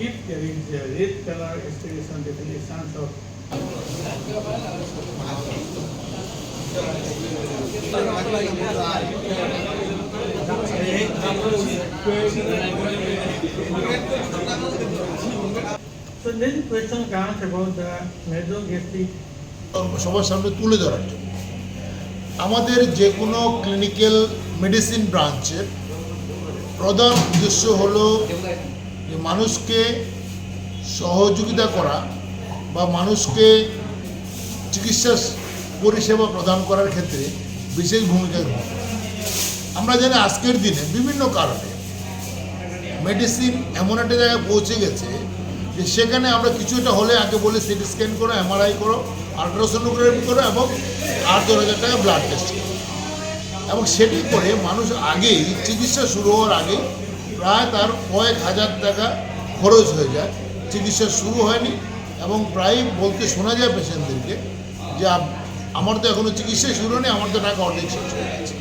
if there is a red color expression definitions of So then question comes about the mesogastric সবার সামনে তুলে ধরার জন্য আমাদের যে কোনো ক্লিনিক্যাল মেডিসিন ব্রাঞ্চের প্রধান উদ্দেশ্য হলো যে মানুষকে সহযোগিতা করা বা মানুষকে চিকিৎসা পরিষেবা প্রদান করার ক্ষেত্রে বিশেষ ভূমিকা গ্রহণ আমরা জানি আজকের দিনে বিভিন্ন কারণে মেডিসিন এমন একটা জায়গায় পৌঁছে গেছে যে সেখানে আমরা কিছু একটা হলে আগে বলে সিটি স্ক্যান করো, এমআরআই করো আলট্রাসোনোগ্রাফি করো এবং আট দশ হাজার টাকা ব্লাড টেস্ট করো। এবং সেটি করে মানুষ আগেই চিকিৎসা শুরু হওয়ার আগে প্রায় তার কয়েক হাজার টাকা খরচ হয়ে যায়। চিকিৎসা শুরু হয়নি এবং প্রায় বলতে শোনা যায় পেশেন্টদেরকে যে আমার তো এখনও চিকিৎসা শুরু হয়নি, আমার তো টাকা অর্ধেক শেষ হয়ে গেছে।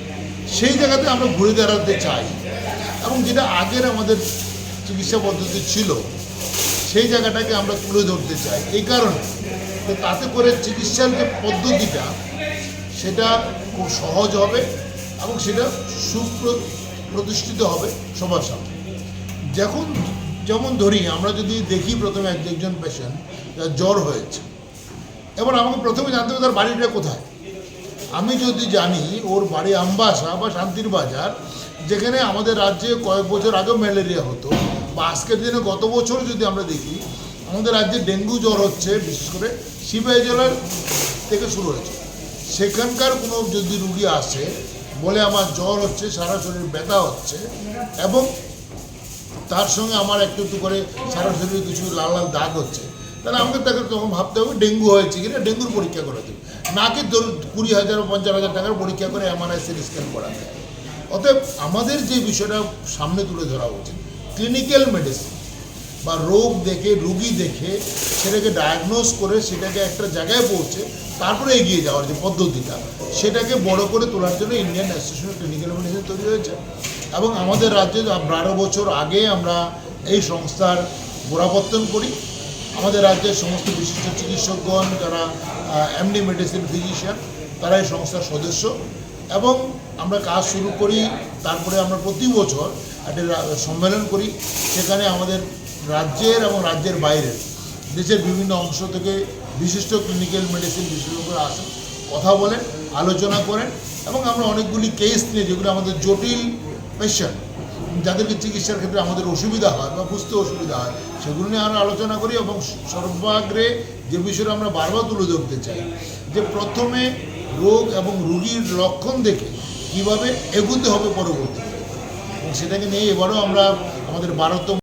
সেই জায়গাতে আমরা ঘুরে দাঁড়াতে চাই এবং যেটা আগের আমাদের চিকিৎসা পদ্ধতি ছিল, সেই জায়গাটাকে আমরা তুলে ধরতে চাই। এই কারণে তো তাতে করে চিকিৎসার যে পদ্ধতিটা, সেটা খুব সহজ হবে এবং সেটা সুপ্রতিষ্ঠিত হবে সবার সামনে। যখন, যেমন ধরি, আমরা যদি দেখি প্রথমে এক একজন পেশেন্ট যার জ্বর হয়েছে। এবার আমাকে প্রথমে জানতে হবে তার বাড়িটা কোথায়। আমি যদি জানি ওর বাড়ি আমবাসা বা শান্তির বাজার, যেখানে আমাদের রাজ্যে কয়েক বছর আগেও ম্যালেরিয়া হতো, বা আজকের দিনে গত বছর যদি আমরা দেখি, আমাদের রাজ্যে ডেঙ্গু জ্বর হচ্ছে, বিশেষ করে সিপাহী জেলার থেকে শুরু হয়েছে। সেখানকার কোনো যদি রুগী আসে বলে আমার জ্বর হচ্ছে, সারা শরীর ব্যথা হচ্ছে এবং তার সঙ্গে আমার একটু একটু করে সারা শরীরে কিছু লাল লাল দাগ হচ্ছে। তাহলে আমাকে তাকে তখন ভাবতে হবে, ডেঙ্গু হয়েছে কিনা, ডেঙ্গুর পরীক্ষা করা দেবে নাকি ধরুন কুড়ি হাজার পঞ্চাশ হাজার টাকার পরীক্ষা করে এমআরআই সিটি স্ক্যান করা যায়। অতএব আমাদের যে বিষয়টা সামনে তুলে ধরা উচিত ক্লিনিক্যাল মেডিসিন বা রোগ দেখে, রুগী দেখে সেটাকে ডায়াগনোজ করে সেটাকে একটা জায়গায় পৌঁছে তারপরে এগিয়ে যাওয়ার যে পদ্ধতিটা, সেটাকে বড় করে তোলার জন্য Indian association of clinical medicine তৈরি হয়েছে। এবং আমাদের রাজ্যে বারো বছর আগে আমরা এই সংস্থার গোড়াপত্তন করি। আমাদের রাজ্যের সমস্ত বিশিষ্ট চিকিৎসকগণ যারা এমডি মেডিসিন ফিজিশিয়ান তারা এই সংস্থার সদস্য। এবং আমরা কাজ শুরু করি, তারপরে আমরা প্রতি বছর একটা সম্মেলন করি। সেখানে আমাদের রাজ্যের এবং রাজ্যের বাইরের দেশের বিভিন্ন অংশ থেকে বিশিষ্ট ক্লিনিক্যাল মেডিসিন বিশেষজ্ঞরা আসেন, কথা বলেন, আলোচনা করেন এবং আমরা অনেকগুলি কেস নিয়ে, যেগুলো আমাদের জটিল পেশেন্ট যাদেরকে চিকিৎসার ক্ষেত্রে আমাদের অসুবিধা হয় বা বুঝতে অসুবিধা হয়, সেগুলো নিয়ে আমরা আলোচনা করি এবং সর্বাগ্রে যে বিষয়টা আমরা বারবার তুলে ধরতে চাই, যে প্রথমে রোগ এবং রুগীর লক্ষণ দেখে কীভাবে এগুতে হবে পরবর্তীতে। এবং সেটাকে নিয়ে এবারও আমরা আমাদের বারোতম